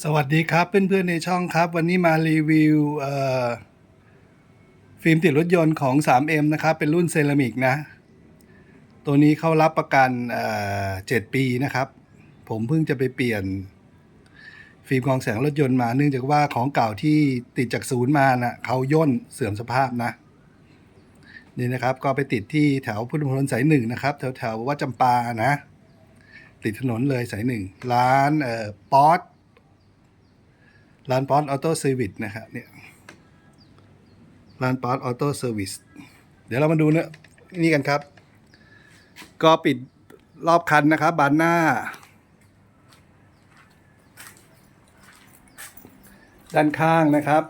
สวัสดีครับเพื่อนๆในช่องครับ วันนี้มารีวิวฟิล์มติดรถยนต์ของ 3M นะครับ เป็นรุ่นเซรามิกนะ ตัวนี้เขารับประกันเอ่อ7ปีนะครับ ผมเพิ่งจะไปเปลี่ยน ฟิล์มกองแสงรถยนต์มา เนื่องจากว่าของเก่าที่ติดจากศูนย์มานะ่ะเขาย่นเสื่อมสภาพนะ นี่นะครับก็ไปติดที่แถวพุทธมณฑลสายหนึ่งนะครับ แถวแถววัดจำปานะ ติดถนนเลยสายหนึ่งร้านเอ่อป๊อต ร้านป๊อตออโต้เซอร์วิสนะครับเนี่ยร้านป๊อตออโต้เซอร์วิสเดี๋ยวเรามาดูเนะนี่กันครับ ก็ปิดรอบคันนะครับบานหน้า ด้านข้างนะครับ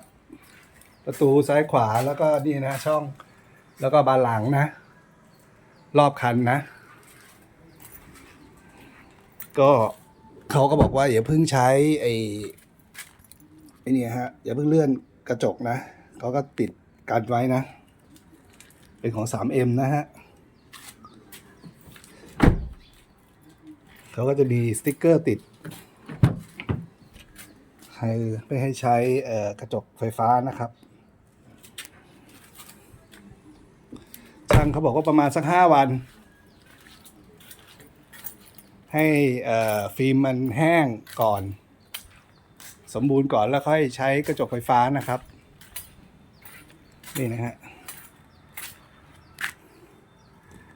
ประตูซ้ายขวาแล้วก็นี่นะช่องแล้วก็บานหลังนะ รอบคันนะ ก็เขาก็บอกว่าอย่าเพิ่งใช้ไอ ไอ้นี่ฮะอย่าเพิ่งเลื่อนกระจกนะเขาก็ปิดกันไว้นะ เป็นของ 3M นะฮะเขาก็จะมีสติ๊กเกอร์ติดให้ไม่ให้ใช้กระจกไฟฟ้านะครับช่างเขาบอกว่าประมาณสักห้าวัน ให้ฟิล์มมันแห้งก่อน สมบูรณ์ก่อนแล้วค่อยใช้กระจกไฟฟ้านะครับ นี่นะฮะ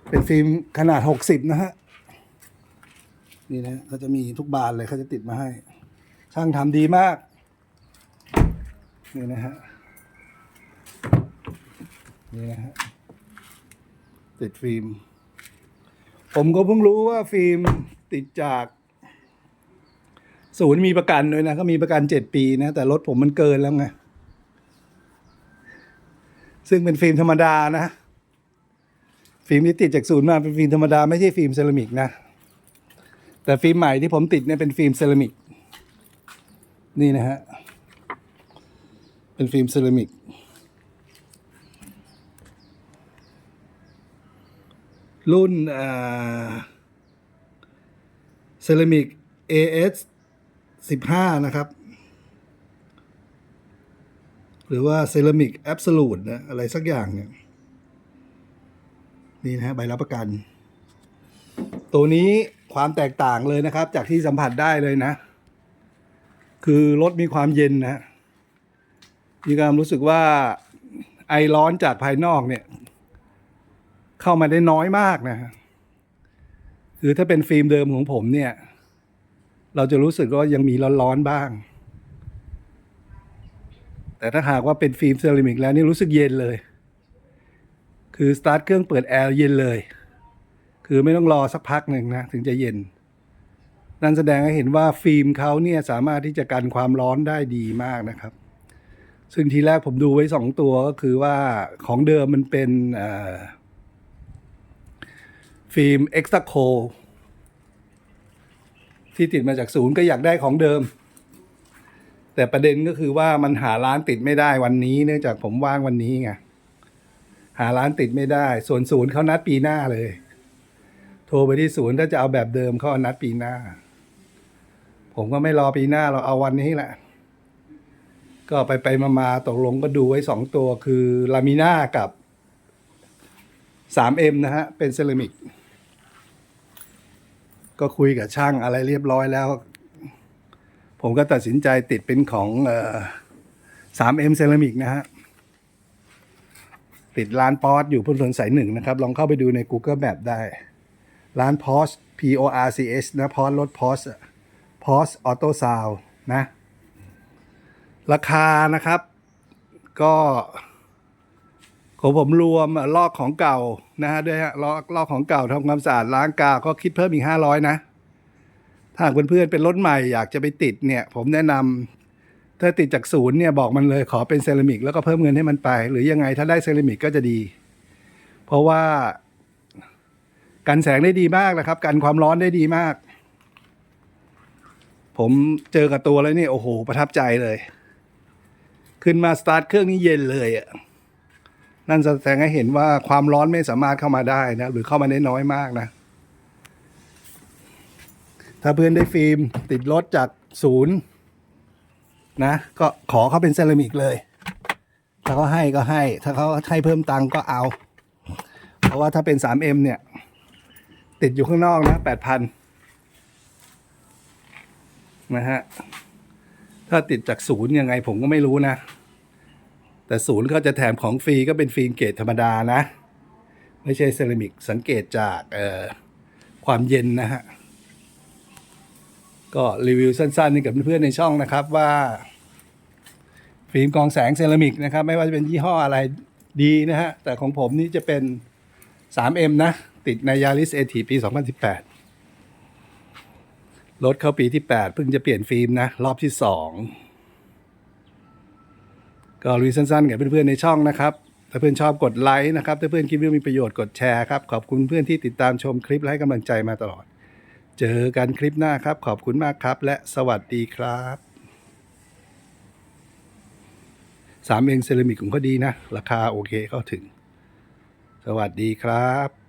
เป็นฟิล์มขนาด 60 นะฮะ นี่นะเขาจะมีทุกบานเลยเขาจะติดมาให้ ช่างทำดีมาก นี่นะฮะ นี่นะฮะ ติดฟิล์ม ผมก็เพิ่งรู้ว่าฟิล์มติดจาก ศูนย์มีประกันด้วยนะเขามีประกันเจ็ดปีนะ แต่รถผมมันเกินแล้วไง ซึ่งเป็นฟิล์มธรรมดานะ ฟิล์มที่ติดจากศูนย์มาเป็นฟิล์มธรรมดาไม่ใช่ฟิล์มเซรามิกนะ แต่ฟิล์มใหม่ที่ผมติดเนี่ยเป็นฟิล์มเซรามิก นี่นะฮะ เป็นฟิล์มเซรามิกรุ่นเซรามิก AS 15นะครับ หรือว่าเซรามิกแอบสูตนะอะไรสักอย่างเนี่ย นี่นะฮะใบรับประกัน ตัวนี้ความแตกต่างเลยนะครับ จากที่สัมผัสได้เลยนะ คือรถมีความเย็นนะมีความรู้สึกว่าไอร้อนจากภายนอกเนี่ย เข้ามาได้น้อยมากนะฮะคือถ้าเป็นฟิล์มเดิมของผมเนี่ย เราจะรู้สึกว่ายังมีร้อนๆบ้าง แต่ถ้าหากว่าเป็นฟิล์มเซรามิกแล้วนี่รู้สึกเย็นเลย คือสตาร์ทเครื่องเปิดแอร์เย็นเลย คือไม่ต้องรอสักพักหนึ่งนะถึงจะเย็น นั่นแสดงให้เห็นว่าฟิล์มเขาเนี่ยสามารถที่จะกันความร้อนได้ดีมากนะครับ ซึ่งทีแรกผมดูไว้สองตัวก็คือว่าของเดิมมันเป็นฟิล์มเอ็กซ์โค ที่ติดมาจากศูนย์ก็อยากได้ของเดิม แต่ประเด็นก็คือว่ามันหาร้านติดไม่ได้วันนี้เนื่องจากผมว่างวันนี้ไงหาร้านติดไม่ได้ ส่วนศูนย์เขานัดปีหน้าเลย โทรไปที่ศูนย์ถ้าจะเอาแบบเดิมเขาอนัดปีหน้า ผมก็ไม่รอปีหน้าเราเอาวันนี้แหละ ก็ไปไปมามาตกลงก็ดูไว้สองตัวคือลามิน่ากับ 3M นะฮะ เป็นเซรามิก ก็คุยกับช่างอะไรเรียบร้อยแล้ว ผมก็ตัดสินใจติดเป็นของเอ่อ 3M เซรามิกนะฮะ ติดร้านพอสอยู่พุทธถนนสายหนึ่งนะครับ ลองเข้าไปดูใน Google Map ได้ ร้านพอส P O R C S นะพอสรถพอสพอสออโต้ซาวนะ ราคานะครับ ก็ ของผมรวมลอกของเก่านะฮะด้วยฮะลอกลอกของเก่าทำความสะอาดล้างกาวก็คิดเพิ่มอีกห้าร้อยนะ ถ้าเพื่อนๆเป็นรถใหม่อยากจะไปติดเนี่ย ผมแนะนำถ้าติดจากศูนย์เนี่ยบอกมันเลยขอเป็นเซรามิกแล้วก็เพิ่มเงินให้มันไป หรือยังไงถ้าได้เซรามิกก็จะดี เพราะว่ากันแสงได้ดีมากนะครับ กันความร้อนได้ดีมาก ผมเจอกับตัวแล้วนี่โอ้โห ประทับใจเลย ขึ้นมาสตาร์ทเครื่องนี่เย็นเลยอะ นั่นแสดงให้เห็นว่าความร้อนไม่สามารถเข้ามาได้นะหรือเข้ามาได้น้อยมากนะ ถ้าเพื่อนได้ฟิล์มติดรถจากศูนย์นะ ก็ขอเขาเป็นเซรามิกเลย ถ้าเขาให้ก็ให้ ถ้าเขาให้เพิ่มตังก็เอา เพราะว่าถ้าเป็น 3M เนี่ย ติดอยู่ข้างนอกนะ8,000นะฮะ ถ้าติดจากศูนย์ยังไงผมก็ไม่รู้นะ แต่ศูนย์เขาจะแถมของฟรีก็เป็นฟิล์มเกรดธรรมดานะ ไม่ใช่เซรามิกสังเกตจากเอ่อความเย็นนะฮะ ก็รีวิวสั้นๆให้กับเพื่อนๆในช่องนะครับว่า ฟิล์มกองแสงเซรามิกนะครับ ไม่ว่าจะเป็นยี่ห้ออะไรดีนะฮะ แต่ของผมนี่จะเป็น 3M นะ ติดในยาริสเอทีปี 2018 รถเข้าปีที่ 8 เพิ่งจะเปลี่ยนฟิล์มนะ รอบที่ 2 ก็รีวิวสั้นๆกับเพื่อนๆในช่องนะครับ ถ้าเพื่อนชอบกดไลค์นะครับ ถ้าเพื่อนคิดว่ามีประโยชน์กดแชร์ครับ ขอบคุณเพื่อนที่ติดตามชมคลิปและให้กำลังใจมาตลอด เจอกันคลิปหน้าครับ ขอบคุณมากครับ และสวัสดีครับสามเองเซรามิกของเขาดีนะ ราคาโอเคเข้าถึง สวัสดีครับ